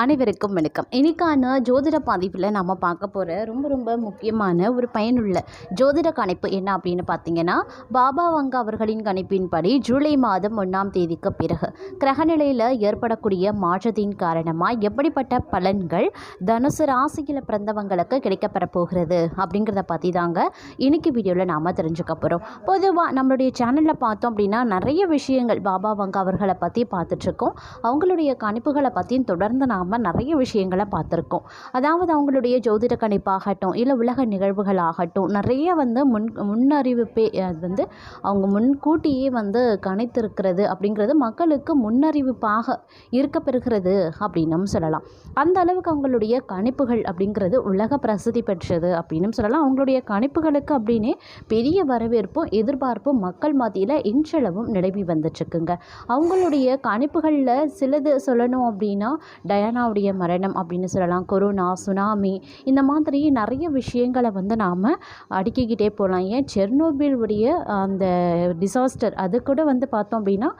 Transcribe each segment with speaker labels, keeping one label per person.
Speaker 1: அனைவருக்கும் வணக்கம். இன்னைக்கான ஜோதிட பதிவில் நம்ம பார்க்க போகிற ரொம்ப ரொம்ப முக்கியமான ஒரு பயனுள்ள ஜோதிட கணிப்பு என்ன அப்படின்னு பார்த்தீங்கன்னா பாபா வங்க அவர்களின் கணிப்பின்படி ஜூலை மாதம் ஒன்றாம் தேதிக்கு பிறகு கிரகநிலையில் ஏற்படக்கூடிய மாற்றத்தின் காரணமாக எப்படிப்பட்ட பலன்கள் தனுசு ராசியில் பிறந்தவங்களுக்கு கிடைக்கப்பெற போகிறது அப்படிங்கிறத பற்றி தாங்க இன்னைக்கு வீடியோவில் நாம் தெரிஞ்சுக்க போகிறோம் பொதுவாக நம்மளுடைய சேனலில் பார்த்தோம் அப்படின்னா நிறைய விஷயங்கள் பாபா வங்க அவர்களை பற்றி பார்த்துட்ருக்கோம் அவங்களுடைய கணிப்புகளை பற்றியும் தொடர்ந்து நாம் நிறைய விஷயங்களை பார்த்துருக்கோம். அதாவது அவங்களுடைய ஜோதிட கணிப்பாகட்டும் இல்லை உலக நிகழ்வுகள் ஆகட்டும் நிறைய வந்து முன் முன்னறிவிப்பே அது வந்து அவங்க முன்கூட்டியே வந்து கணித்திருக்கிறது அப்படிங்கிறது மக்களுக்கு முன்னறிவிப்பாக இருக்க பெறுகிறது அப்படின்னும் சொல்லலாம். அந்த அளவுக்கு அவங்களுடைய கணிப்புகள் அப்படிங்கிறது உலக பிரசித்தி பெற்றது அப்படின்னும் சொல்லலாம். அவங்களுடைய கணிப்புகளுக்கு அப்படின்னே பெரிய வரவேற்பும் எதிர்பார்ப்பும் மக்கள் மத்தியில் இன்றளவும் நிலவி வந்துட்டுருக்குங்க. அவங்களுடைய கணிப்புகளில் சிலது சொல்லணும் அப்படின்னா கொரோனாவுடைய மரணம் அப்படின்னு சொல்லலாம் கொரோனா சுனாமி இந்த மாதிரி நிறைய விஷயங்களை வந்து நாம் அடுக்கிக்கிட்டே போகலாம். ஏன்? செர்னோபில் உடைய அந்த டிசாஸ்டர் அது கூட வந்து பார்த்தோம் அப்படின்னா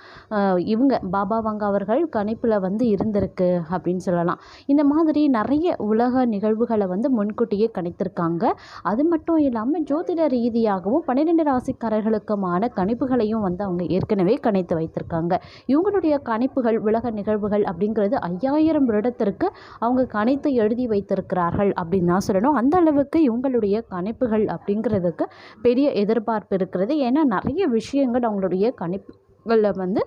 Speaker 1: இவங்க பாபா வங்க அவர்கள் கணிப்பில் வந்து இருந்திருக்கு அப்படின்னு சொல்லலாம். இந்த மாதிரி நிறைய உலக நிகழ்வுகளை வந்து முன்கூட்டியே கணித்திருக்காங்க. அது மட்டும் இல்லாமல் ஜோதிட ரீதியாகவும் பன்னிரெண்டு ராசிக்காரர்களுக்குமான கணிப்புகளையும் வந்து அவங்க ஏற்கனவே கணித்து வைத்திருக்காங்க. இவங்களுடைய கணிப்புகள் உலக நிகழ்வுகள் அப்படிங்கிறது ஐயாயிரம் வருடத்திற்கு அவங்க கணித்து எழுதி வைத்திருக்கிறார்கள் அப்படின்னு தான் சொல்லணும். அந்த அளவுக்கு இவங்களுடைய கணிப்புகள் அப்படிங்கிறதுக்கு பெரிய எதிர்பார்ப்பு இருக்கிறது. ஏன்னா நிறைய விஷயங்கள் அவங்களுடைய கணிப்புகளில் வந்து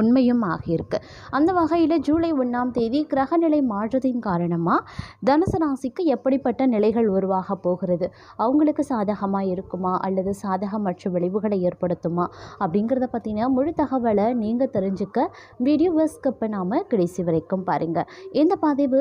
Speaker 1: உண்மையும் ஆகியிருக்கு. அந்த வகையில் ஜூலை ஒன்றாம் தேதி கிரகநிலை மாற்றத்தின் காரணமாக தனுசு ராசிக்கு எப்படிப்பட்ட நிலைகள் உருவாக போகிறது? அவங்களுக்கு சாதகமாக இருக்குமா? அல்லது சாதகமற்ற விளைவுகளை ஏற்படுத்துமா? அப்படிங்கிறத பற்றின முழு தகவலை நீங்கள் தெரிஞ்சுக்க வீடியோவை ஸ்கிப் நாம் கடைசி வரைக்கும் பாருங்கள் இந்த பதிவு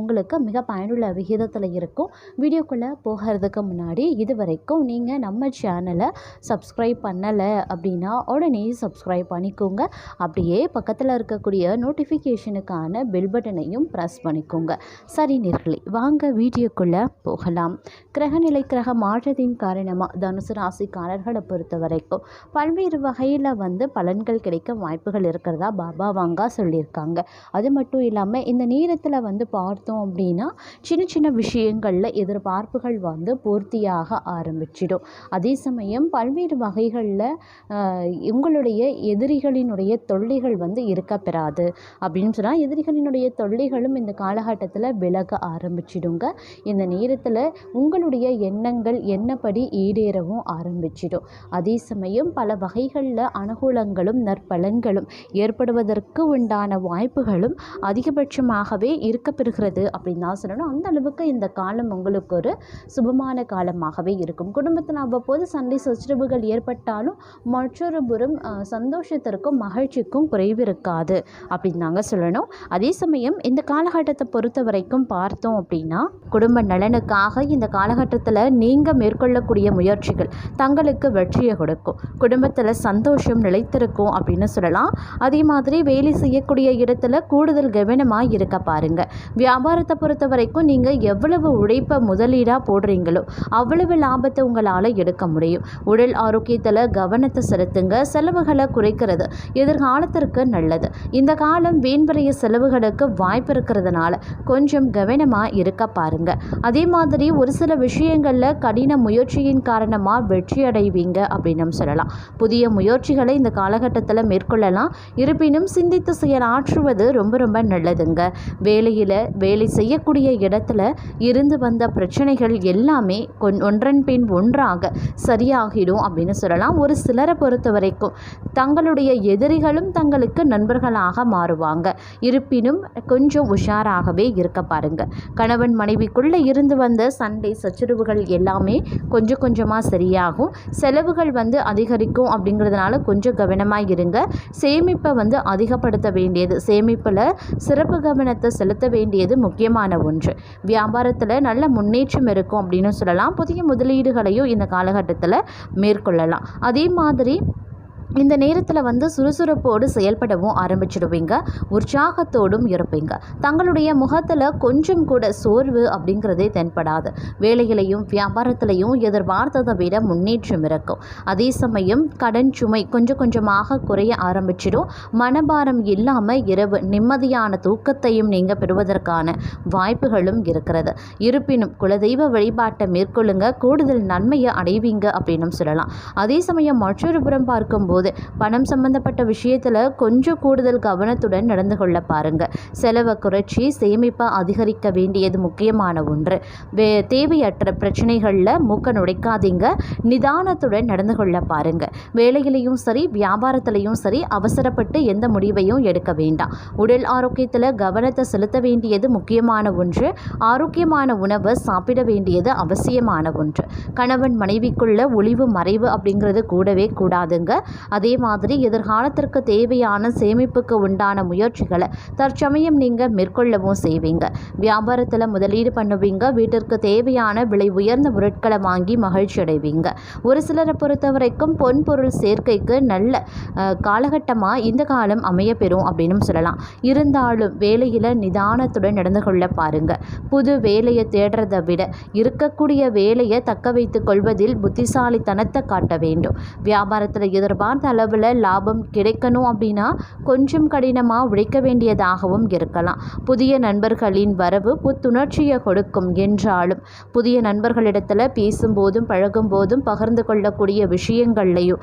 Speaker 1: உங்களுக்கு மிக பயனுள்ள விகிதத்தில் இருக்கும். வீடியோக்குள்ளே போகிறதுக்கு முன்னாடி இது வரைக்கும் நீங்கள் நம்ம சேனலை சப்ஸ்கிரைப் பண்ணலை அப்படின்னா உடனே சப்ஸ்கிரைப் பண்ணிக்கோங்க. அப்படியே பக்கத்தில் இருக்கக்கூடிய நோட்டிஃபிகேஷனுக்கான பெல் பட்டனையும் ப்ரெஸ் பண்ணிக்கோங்க. சரி நேர்களே வாங்க வீடியோக்குள்ளே போகலாம். கிரகநிலை கிரக மாற்றத்தின் காரணமாக தனுசு ராசிக்காரர்களை பொறுத்த வரைக்கும் பல்வேறு வகையில் வந்து பலன்கள் கிடைக்க வாய்ப்புகள் இருக்கிறதா பாபா வாங்கா சொல்லியிருக்காங்க. அது மட்டும் இல்லாமல் இந்த நேரத்தில் வந்து பார்த்தோம் அப்படின்னா சின்ன சின்ன விஷயங்களில் எதிர்பார்ப்புகள் வந்து பூர்த்தியாக ஆரம்பிச்சிடும். அதே சமயம் பல்வேறு வகைகளில் உங்களுடைய எதிரிகளினுடைய தொல்லைகள் வந்து இருக்க பெறாது அப்படின்னு சொன்னால் எதிரிகளினுடைய தொல்லைகளும் இந்த காலகட்டத்தில் விலக ஆரம்பிச்சிடுங்க. இந்த நேரத்தில் உங்களுடைய எண்ணங்கள் என்னப்படி ஈடேறவும் ஆரம்பிச்சிடும். அதே சமயம் பல வகைகளில் அனுகூலங்களும் நற்பலன்களும் ஏற்படுவதற்கு உண்டான வாய்ப்புகளும் அதிகபட்சமாகவே இருக்கப்பெறுகிறது அப்படின்னு தான் சொல்லணும். அந்த அளவுக்கு இந்த காலம் உங்களுக்கு ஒரு சுபமான காலமாகவே இருக்கும். குடும்பத்தில் அவ்வப்போது சண்டை சச்சரவுகள் ஏற்பட்டாலும் மற்றொரு புறம் சந்தோஷத்திற்கும் மகிழ்ச்சிக்கும் குறைவு இருக்காது அப்படின்னு நாங்கள் சொல்லணும். அதே சமயம் இந்த காலகட்டத்தை பொறுத்த வரைக்கும் பார்த்தோம் அப்படின்னா குடும்ப நலனுக்காக இந்த காலகட்டத்தில் நீங்கள் மேற்கொள்ளக்கூடிய முயற்சிகள் தங்களுக்கு வெற்றியை கொடுக்கும். குடும்பத்தில் சந்தோஷம் நிலைத்திருக்கும் அப்படின்னு சொல்லலாம். அதே மாதிரி வேலை செய்யக்கூடிய இடத்துல கூடுதல் கவனமாக இருக்க பாருங்க. வியாபாரத்தை பொறுத்த வரைக்கும் நீங்கள் எவ்வளவு உழைப்பை முதலீடாக போடுறீங்களோ அவ்வளவு லாபத்தை உங்களால் எடுக்க முடியும். உடல் ஆரோக்கியத்தில் கவனத்தை செலுத்துங்க. செலவுகளை குறைக்கிறது எதிர்கால எதிர்காலத்திற்கு நல்லது. இந்த காலம் வீண்வரைய செலவுகளுக்கு வாய்ப்பு இருக்கிறதுனால கொஞ்சம் கவனமாக இருக்க பாருங்க. அதே மாதிரி ஒரு சில விஷயங்களில் கடின முயற்சியின் காரணமாக வெற்றி அடைவீங்க அப்படின்னு சொல்லலாம். புதிய முயற்சிகளை இந்த காலகட்டத்தில் மேற்கொள்ளலாம். இருப்பினும் சிந்தித்து செயலாற்றுவது ரொம்ப ரொம்ப நல்லதுங்க. வேலையில் வேலை செய்யக்கூடிய இடத்துல இருந்து வந்த பிரச்சனைகள் எல்லாமே கொன் ஒன்றன் பின் ஒன்றாக சரியாகிடும் அப்படின்னு சொல்லலாம். ஒரு சிலரை பொறுத்த வரைக்கும் தங்களுடைய எதிரிகளும் தங்களுக்கு நண்பர்களாக மாறுவாங்க. இருப்பினும் கொஞ்சம் உஷாராகவே இருக்க பாருங்க. கணவன் மனைவிக்குள்ளே இருந்து வந்த சண்டை சச்சரவுகள் எல்லாமே கொஞ்சம் கொஞ்சமாக சரியாகும். செலவுகள் வந்து அதிகரிக்கும் அப்படிங்கிறதுனால கொஞ்சம் கவனமாக இருங்க. சேமிப்பை வந்து அதிகப்படுத்த வேண்டியது சேமிப்பில் சிறப்பு கவனத்தை செலுத்த வேண்டியது முக்கியமான ஒன்று. வியாபாரத்தில் நல்ல முன்னேற்றம் இருக்கும் அப்படின்னு சொல்லலாம். புதிய முதலீடுகளையும் இந்த காலகட்டத்தில் மேற்கொள்ளலாம். அதே மாதிரி இந்த நேரத்தில் வந்து சுறுசுறுப்போடு செயல்படவும் ஆரம்பிச்சிடுவீங்க. உற்சாகத்தோடும் இருப்பீங்க. தங்களுடைய முகத்தில் கொஞ்சம் கூட சோர்வு அப்படிங்கிறதே தென்படாது. வேலையிலையும் வியாபாரத்திலையும் எதிர்பார்த்ததை விட முன்னேற்றம் இருக்கும். அதே சமயம் கடன் சுமை கொஞ்சம் கொஞ்சமாக குறைய ஆரம்பிச்சிடும். மனபாரம் இல்லாமல் இரவு நிம்மதியான தூக்கத்தையும் நீங்கள் பெறுவதற்கான வாய்ப்புகளும் இருக்கிறது. இருப்பினும் குலதெய்வ வழிபாட்டை மேற்கொள்ளுங்க. கூடுதல் நன்மையை அடைவீங்க அப்படின்னு சொல்லலாம். அதே சமயம் மற்றொரு புறம் பார்க்கும்போது பணம் சம்பந்தப்பட்ட விஷயத்தில் கொஞ்சம் கூடுதல் கவனத்துடன் நடந்து கொள்ள பாருங்க. செலவை குறைச்சி சேமிப்பை அதிகரிக்க வேண்டியது முக்கியமான ஒன்று. வே தேவையற்ற பிரச்சனைகளில் மூக்க நுழைக்காதீங்க. நிதானத்துடன் நடந்து கொள்ள பாருங்க. வேலையிலையும் சரி வியாபாரத்திலையும் சரி அவசரப்பட்டு எந்த முடிவையும் எடுக்க வேண்டாம். உடல் ஆரோக்கியத்தில் கவனத்தை செலுத்த வேண்டியது முக்கியமான ஒன்று. ஆரோக்கியமான உணவை சாப்பிட வேண்டியது அவசியமான ஒன்று. கணவன் மனைவிக்குள்ள ஒளிவு மறைவு அப்படிங்கிறது கூடவே கூடாதுங்க. அதே மாதிரி எதிர்காலத்திற்கு தேவையான சேமிப்புக்கு உண்டான முயற்சிகளை தற்சமயம் நீங்கள் மேற்கொள்ளவும் செய்வீங்க. வியாபாரத்தில் முதலீடு பண்ணுவீங்க. வீட்டிற்கு தேவையான விலை உயர்ந்த பொருட்களை வாங்கி மகிழ்ச்சி அடைவீங்க. ஒரு சிலரை பொறுத்த வரைக்கும் பொன் பொருள் சேர்க்கைக்கு நல்ல காலகட்டமாக இந்த காலம் அமைய பெறும் அப்படின்னு சொல்லலாம். இருந்தாலும் வேலையில் நிதானத்துடன் நடந்து கொள்ள பாருங்க. புது வேலையை தேடுறதை விட இருக்கக்கூடிய வேலையை தக்க வைத்துக் கொள்வதில் புத்திசாலித்தனத்தை காட்ட வேண்டும். வியாபாரத்தில் எதிர்பார்த்த அளவில் லாபம் கிடைக்கணும் அப்படின்னா கொஞ்சம் கடினமாக உழைக்க வேண்டியதாகவும் இருக்கலாம். புதிய நண்பர்களின் வரவு புத்துணர்ச்சியை கொடுக்கும் என்றாலும் புதிய நண்பர்களிடத்தில் பேசும்போதும் பழகும் போதும் பகிர்ந்து கொள்ளக்கூடிய விஷயங்கள்லையும்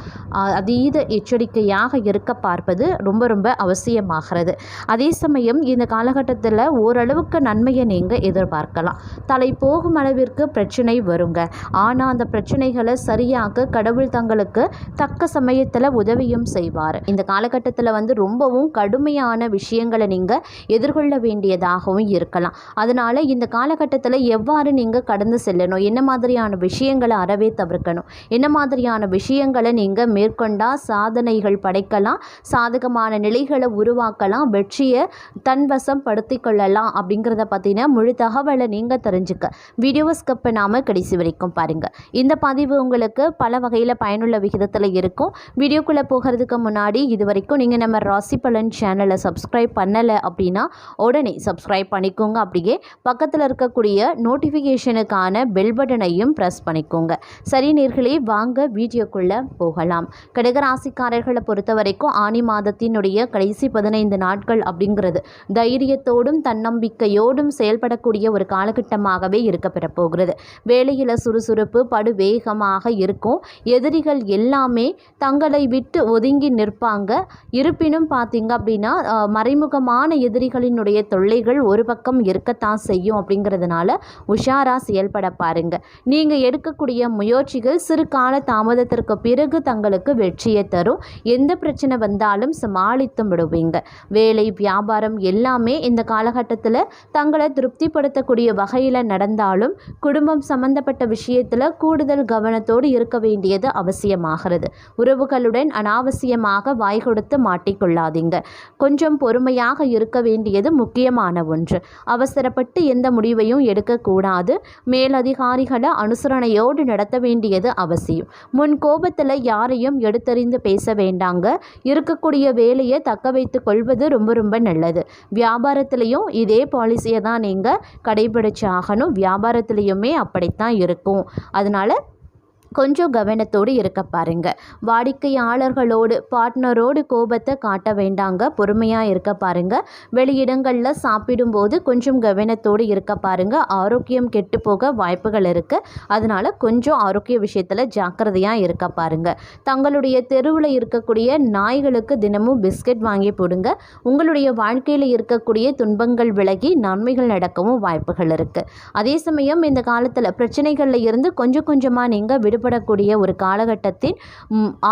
Speaker 1: அதீத எச்சரிக்கையாக இருக்க பார்ப்பது ரொம்ப ரொம்ப அவசியமாகிறது. அதே சமயம் இந்த காலகட்டத்தில் ஓரளவுக்கு நன்மையை நீங்கள் எதிர்பார்க்கலாம். தலை போகும் அளவிற்கு பிரச்சனை வருங்க. ஆனால் அந்த பிரச்சனைகளை சரியாக கடவுள் தங்களுக்கு தக்க சமயத்தில் உதவியும் செய்வார். இந்த காலகட்டத்தில் வந்து ரொம்பவும் கடுமையான விஷயங்களை நீங்கள் எதிர்கொள்ள வேண்டியதாகவும் இருக்கலாம். அதனால் இந்த காலகட்டத்தில் எவ்வாறு நீங்கள் கடந்து செல்லணும்? என்ன மாதிரியான விஷயங்களை அறவே தவிர்க்கணும்? என்ன மாதிரியான விஷயங்களை நீங்கள் மேற்கொண்டால் சாதனைகள் படைக்கலாம்? சாதகமான நிலைகளை உருவாக்கலாம்? வெற்றியை தன்வசம் படுத்தி கொள்ளலாம்? அப்படிங்கிறத பற்றின முழு தகவலை நீங்கள் தெரிஞ்சுக்க. வீடியோ ஸ்கப்பை நாம கடைசி வரைக்கும் பாருங்கள் இந்த பதிவு உங்களுக்கு பல வகையில் பயனுள்ள விகிதத்தில் இருக்கும். வீடியோக்குள்ளே போகிறதுக்கு முன்னாடி இது வரைக்கும் நீங்கள் நம்ம ராசி பலன் சேனலை சப்ஸ்கிரைப் பண்ணலை அப்படின்னா உடனே சப்ஸ்கிரைப் பண்ணிக்கோங்க. அப்படியே பக்கத்தில் இருக்கக்கூடிய நோட்டிஃபிகேஷனுக்கான பெல் பட்டனையும் ப்ரெஸ் பண்ணிக்கோங்க. சரி நேர்களே வாங்க வீடியோக்குள்ளே போகலாம். கடகராசிக்காரர்களை பொறுத்த வரைக்கும் ஆணி மாதத்தினுடைய கடைசி பதினைந்து நாட்கள் அப்படிங்கிறது தைரியத்தோடும் தன்னம்பிக்கையோடும் செயல்படக்கூடிய ஒரு காலகட்டமாகவே இருக்கப்பெற போகிறது வேலையில் சுறுசுறுப்பு படு வேகமாக இருக்கும். எதிரிகள் எல்லாமே தங்களை விட்டு ஒதுங்கி நிற்பாங்க. இருப்பினும் பார்த்தீங்க அப்படின்னா மறைமுகமான எதிரிகளினுடைய தொல்லைகள் ஒரு பக்கம் இருக்கத்தான் செய்யும் அப்படிங்கிறதுனால உஷாராக செயல்பட பாருங்க. நீங்கள் எடுக்கக்கூடிய முயற்சிகள் சிறு கால தாமதத்திற்கு பிறகு தங்களுக்கு வெற்றியை தரும். எந்த பிரச்சனை வந்தாலும் சமாளித்து விடுவீங்க. வேலை வியாபாரம் எல்லாமே இந்த காலகட்டத்தில் தங்களை திருப்திப்படுத்தக்கூடிய வகையில் நடந்தாலும் குடும்பம் சம்பந்தப்பட்ட விஷயத்தில் கூடுதல் கவனத்தோடு இருக்க வேண்டியது அவசியமாகிறது. உறவுகளுடன் அனாவசியமாக வாய் கொடுத்து மாட்டிக்கொள்ளாதீங்க. கொஞ்சம் பொறுமையாக இருக்க வேண்டியது முக்கியமான ஒன்று. அவசரப்பட்டு எந்த முடிவையும் எடுக்கக்கூடாது. மேலதிகாரிகளை அனுசரணையோடு நடத்த வேண்டியது அவசியம். முன் கோபத்தில் யாரையும் எடுத்தறிந்து பேச வேண்டாங்க. இருக்கக்கூடிய வேலையை தக்க வைத்து கொள்வது ரொம்ப ரொம்ப நல்லது. வியாபாரத்திலையும் இதே பாலிசியை தான் நீங்கள் கடைபிடிச்சாகணும் வியாபாரத்திலையுமே அப்படித்தான் இருக்கும். அதனால் கொஞ்சம் கவனத்தோடு இருக்க பாருங்க. வாடிக்கையாளர்களோடு பார்ட்னரோடு கோபத்தை காட்ட வேண்டாங்க. பொறுமையாக இருக்க பாருங்க. வெளியிடங்களில் சாப்பிடும்போது கொஞ்சம் கவனத்தோடு இருக்க பாருங்க. ஆரோக்கியம் கெட்டு போக வாய்ப்புகள் இருக்குது அதனால் கொஞ்சம் ஆரோக்கிய விஷயத்தில் ஜாக்கிரதையாக இருக்க பாருங்க. தங்களுடைய தெருவில் இருக்கக்கூடிய நாய்களுக்கு தினமும் பிஸ்கட் வாங்கி போடுங்க. உங்களுடைய வாழ்க்கையில் இருக்கக்கூடிய துன்பங்கள் விலகி நன்மைகள் நடக்கவும் வாய்ப்புகள் இருக்குது அதே சமயம் இந்த காலத்தில் பிரச்சனைகளில் இருந்து கொஞ்சம் கொஞ்சமாக நீங்கள் விடு ஏற்படக்கூடிய ஒரு காலகட்டத்தின்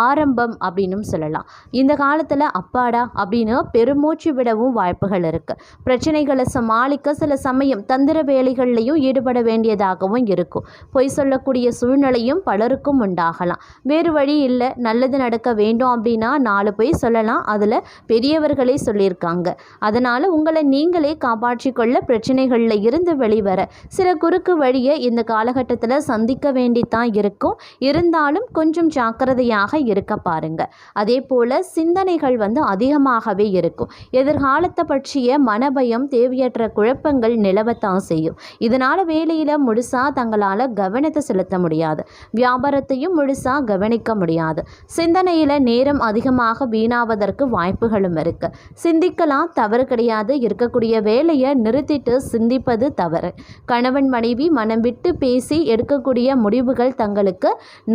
Speaker 1: ஆரம்பம் அப்படின்னும் சொல்லலாம். இந்த காலத்தில் அப்பாடா அப்படின்னு பெருமூச்சு விடவும் வாய்ப்புகள் இருக்குது பிரச்சனைகளை சமாளிக்க சில சமயம் தந்திர வேலைகள்லையும் ஈடுபட வேண்டியதாகவும் இருக்கும். பொய் சொல்லக்கூடிய சூழ்நிலையும் பலருக்கும் உண்டாகலாம். வேறு வழி இல்லை நல்லது நடக்க வேண்டும் அப்படின்னா நாலு பொய் சொல்லலாம். அதில் பெரியவர்களே சொல்லியிருக்காங்க. அதனால் உங்களை நீங்களே காப்பாற்றிக்கொள்ள பிரச்சனைகளில் இருந்து வெளிவர சில குறுக்கு வழியை இந்த காலகட்டத்தில் சந்திக்க வேண்டித்தான் இருக்கும். இருக்கும் இருந்தாலும் கொஞ்சம் ஜாக்கிரதையாக இருக்க பாருங்க. அதே போல் சிந்தனைகள் வந்து அதிகமாகவே இருக்கும். எதிர்காலத்தை பற்றிய மனபயம் தேவையற்ற குழப்பங்கள் நிலவத்தான் செய்யும். இதனால் வேலையில் முழுசாக தங்களால் கவனத்தை செலுத்த முடியாது. வியாபாரத்தையும் முழுசாக கவனிக்க முடியாது. சிந்தனையில் நேரம் அதிகமாக வீணாவதற்கு வாய்ப்புகளும் இருக்கு. சிந்திக்கலாம் தவறு கிடையாது. இருக்கக்கூடிய வேலையை நிறுத்திட்டு சிந்திப்பது தவறு. கணவன் மனைவி மனம் விட்டு பேசி எடுக்கக்கூடிய முடிவுகள் தங்களுக்கு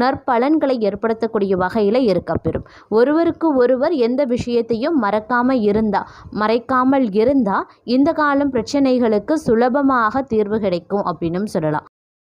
Speaker 1: நற்பலன்களை ஏற்படுத்தக்கூடிய வகையில் இருக்கப்பெறும். ஒருவருக்கு ஒருவர் எந்த விஷயத்தையும் மறக்காமல் இருந்தா மறைக்காமல் இருந்தால் இந்த காலம் பிரச்சனைகளுக்கு சுலபமாக தீர்வு கிடைக்கும் அப்படின்னும் சொல்லலாம்.